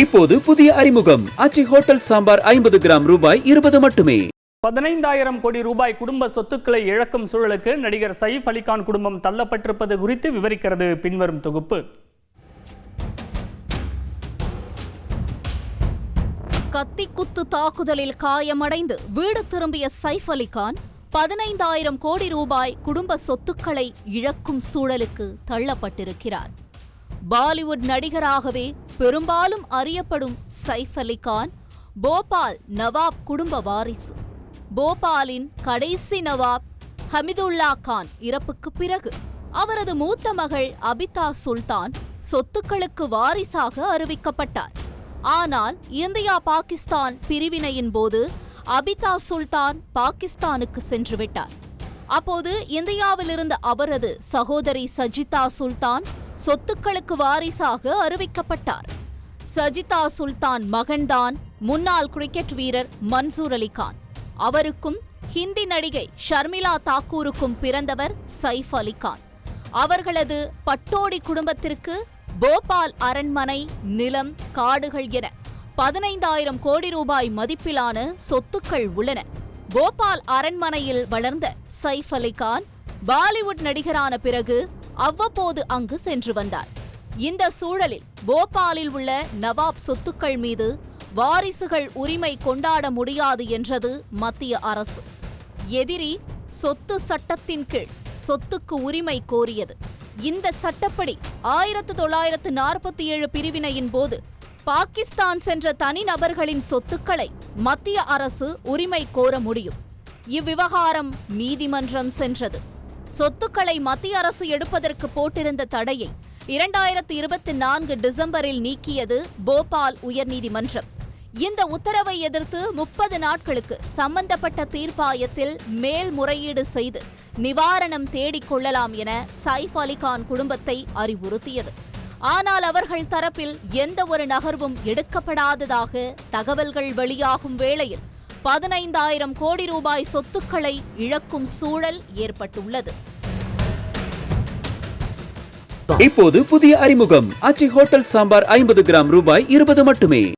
இப்போது புதிய அறிமுகம். அச்சி ஹோட்டல் சாம்பார் ஐம்பது கிராம் ரூபாய் இருபது மட்டுமே. பதினைந்தாயிரம் கோடி ரூபாய் குடும்ப சொத்துக்களை இழக்கும் சூழலுக்கு நடிகர் சயீப் அலிகான் குடும்பம் தள்ளப்பட்டிருப்பது குறித்து விவரிக்கிறது பின்வரும் தொகுப்பு. கத்திக்குத்து தாக்குதலில் காயமடைந்து வீடு திரும்பிய சைஃப் அலிகான் பதினைந்தாயிரம் கோடி ரூபாய் குடும்ப சொத்துக்களை இழக்கும் சூழலுக்கு தள்ளப்பட்டிருக்கிறார். பாலிவுட் நடிகராகவே பெரும்பாலும் அறியப்படும் சைஃப் அலி கான் போபால் நவாப் குடும்ப வாரிசு. போபாலின் கடைசி நவாப் ஹமிதுல்லா கான் இறப்புக்கு பிறகு அவரது மூத்த மகள் அபிதா சுல்தான் சொத்துக்களுக்கு வாரிசாக அறிவிக்கப்பட்டார். ஆனால் இந்தியா பாகிஸ்தான் பிரிவினையின் போது அபிதா சுல்தான் பாகிஸ்தானுக்கு சென்றுவிட்டார். அப்போது இந்தியாவில் இருந்த அவரது சகோதரி சஜிதா சுல்தான் சொத்துக்களுக்கு வாரிசாக அறிவிக்கப்பட்டார். சஜிதா சுல்தான் மகன்தான் முன்னாள் கிரிக்கெட் வீரர் மன்சூர் அலிகான். அவருக்கும் ஹிந்தி நடிகை ஷர்மிளா தாக்கூருக்கும் பிறந்தவர் சைஃப் அலிகான். அவர்களது பட்டோடி குடும்பத்திற்கு போபால் அரண்மனை நிலம் காடுகள் என பதினைந்தாயிரம் கோடி ரூபாய் மதிப்பிலான சொத்துக்கள் உள்ளன. போபால் அரண்மனையில் வளர்ந்த சைஃப் அலிகான் பாலிவுட் நடிகரான பிறகு அவ்வப்போது அங்கு சென்று வந்தார். இந்த சூழலில் போபாலில் உள்ள நவாப் சொத்துக்கள் மீது வாரிசுகள் உரிமை கொண்டாட முடியாது என்றது மத்திய அரசு. எதிரி சொத்து சட்டத்தின் கீழ் சொத்துக்கு உரிமை கோரியது. இந்த சட்டப்படி ஆயிரத்து தொள்ளாயிரத்து நாற்பத்தி ஏழு பிரிவினையின் போது பாகிஸ்தான் சென்ற தனிநபர்களின் சொத்துக்களை மத்திய அரசு உரிமை கோர முடியும். இவ்விவகாரம் நீதிமன்றம் சென்றது. சொத்துக்களை மத்திய அரசு எடுப்பதற்கு போட்டிருந்த தடையை இரண்டாயிரத்தி இருபத்தி நான்கு டிசம்பரில் நீக்கியது போபால் உயர்நீதிமன்றம். இந்த உத்தரவை எதிர்த்து முப்பது நாட்களுக்கு சம்பந்தப்பட்ட தீர்ப்பாயத்தில் மேல்முறையீடு செய்து நிவாரணம் தேடிக் கொள்ளலாம் என சைஃப் அலிகான் குடும்பத்தை அறிவுறுத்தியது. ஆனால் அவர்கள் தரப்பில் எந்த ஒரு நகர்வும் எடுக்கப்படாததாக தகவல்கள் வெளியாகும் வேளையில் பதினைந்தாயிரம் கோடி ரூபாய் சொத்துக்களை இழக்கும் சூழல் ஏற்பட்டுள்ளது. இப்போது புதிய அறிமுகம். அச்சி ஹோட்டல் சாம்பார் ஐம்பது கிராம் ரூபாய் இருபது மட்டுமே.